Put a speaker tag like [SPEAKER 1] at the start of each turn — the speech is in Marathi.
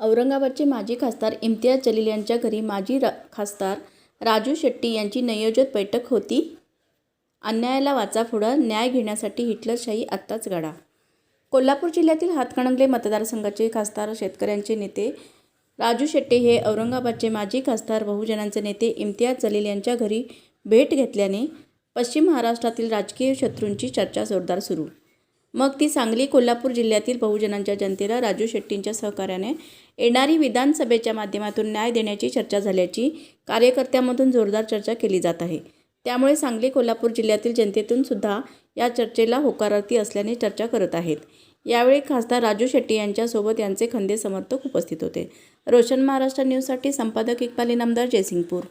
[SPEAKER 1] औरंगाबादचे माजी खासदार इम्तियाज जलील यांच्या घरी माजी रा खासदार राजू शेट्टी यांची नियोजित बैठक होती. अन्यायाला वाचा फुडा न्याय घेण्यासाठी हिटलरशाही आत्ताच गडा. कोल्हापूर जिल्ह्यातील हातकणंगले मतदारसंघाचे खासदार शेतकऱ्यांचे नेते राजू शेट्टी हे औरंगाबादचे माजी खासदार बहुजनांचे नेते इम्तियाज जलील यांच्या घरी भेट घेतल्याने पश्चिम महाराष्ट्रातील राजकीय शत्रूंची चर्चा जोरदार सुरू मग ती सांगली कोल्हापूर जिल्ह्यातील बहुजनांच्या जनतेला राजू शेट्टींच्या सहकार्याने येणारी विधानसभेच्या माध्यमातून न्याय देण्याची चर्चा झाल्याची कार्यकर्त्यांमधून जोरदार चर्चा केली जात आहे. त्यामुळे सांगली कोल्हापूर जिल्ह्यातील जनतेतून सुद्धा या चर्चेला होकारार्थी असल्याने चर्चा करत आहेत. यावेळी खासदार राजू शेट्टी यांच्यासोबत यांचे खंदे समर्थक उपस्थित होते. रोशन महाराष्ट्र न्यूजसाठी संपादक इक्बाल इनामदार जयसिंगपूर.